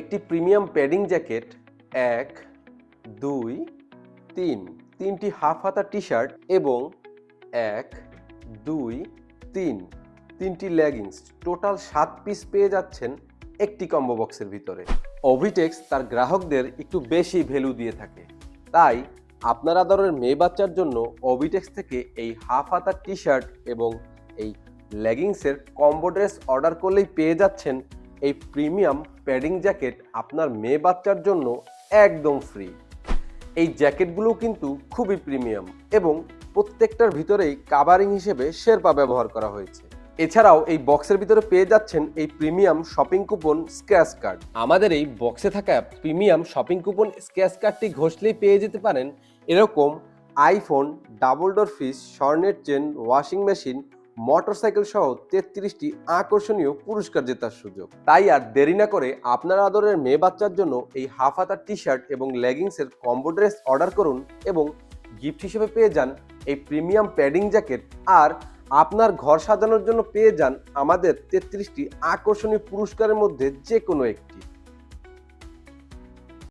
একটি premium padding jacket, এক, দুই, তিন, তিনটি হাফ হাতা টি শার্ট এবং এক, দুই, তিন, তিনটি লেগিংস। টোটাল সাত পিস পেয়ে যাচ্ছেন একটি কম্বো বক্সের ভিতরে। অভিটেক্স তার গ্রাহকদের একটু বেশি ভ্যালু দিয়ে থাকে। তাই আপনার আদরের মেয়ে বাচ্চার জন্য অভিটেক্স থেকে এই হাফ হাতা টি শার্ট এবং এই লেগিংসের কম্বো ড্রেস অর্ডার করলেই পেয়ে যাচ্ছেন এই প্রিমিয়াম প্যাডিং জ্যাকেট আপনার মেয়ে বাচ্চার জন্য একদম ফ্রি। এই জ্যাকেটগুলো কিন্তু খুবই প্রিমিয়াম এবং প্রত্যেকটার ভিতরেই কাভারিং হিসেবে শেরপা ব্যবহার করা হয়েছে। এছাড়াও এই বক্সের ভিতরে পেয়ে যাচ্ছেন এই premium shopping coupon scratch card. আমাদের এই বক্সে থাকা প্রিমিয়াম শপিং কুপন স্ক্র্যাচ কার্ডটি ঘষলেই পেয়ে যেতে পারেন এরকম আইফোন, ডাবল ডোর ফ্রিজ, স্বর্ণের চেন, ওয়াশিং মেশিন মোটরসাইকেল সহ তেত্রিশটি আকর্ষণীয় পুরস্কার জেতার সুযোগ। তাই আর দেরি না করে আপনার আদরের মেয়ে বাচ্চার জন্য এই হাফ হাতার টি শার্ট এবং লেগিংসের কম্বো ড্রেস অর্ডার করুন এবং গিফট হিসেবে পেয়ে যান এই প্রিমিয়াম প্যাডিং জ্যাকেট আর আপনার ঘর সাজানোর জন্য পেয়ে যান আমাদের তেত্রিশটি আকর্ষণীয় পুরস্কারের মধ্যে যে কোনো একটি।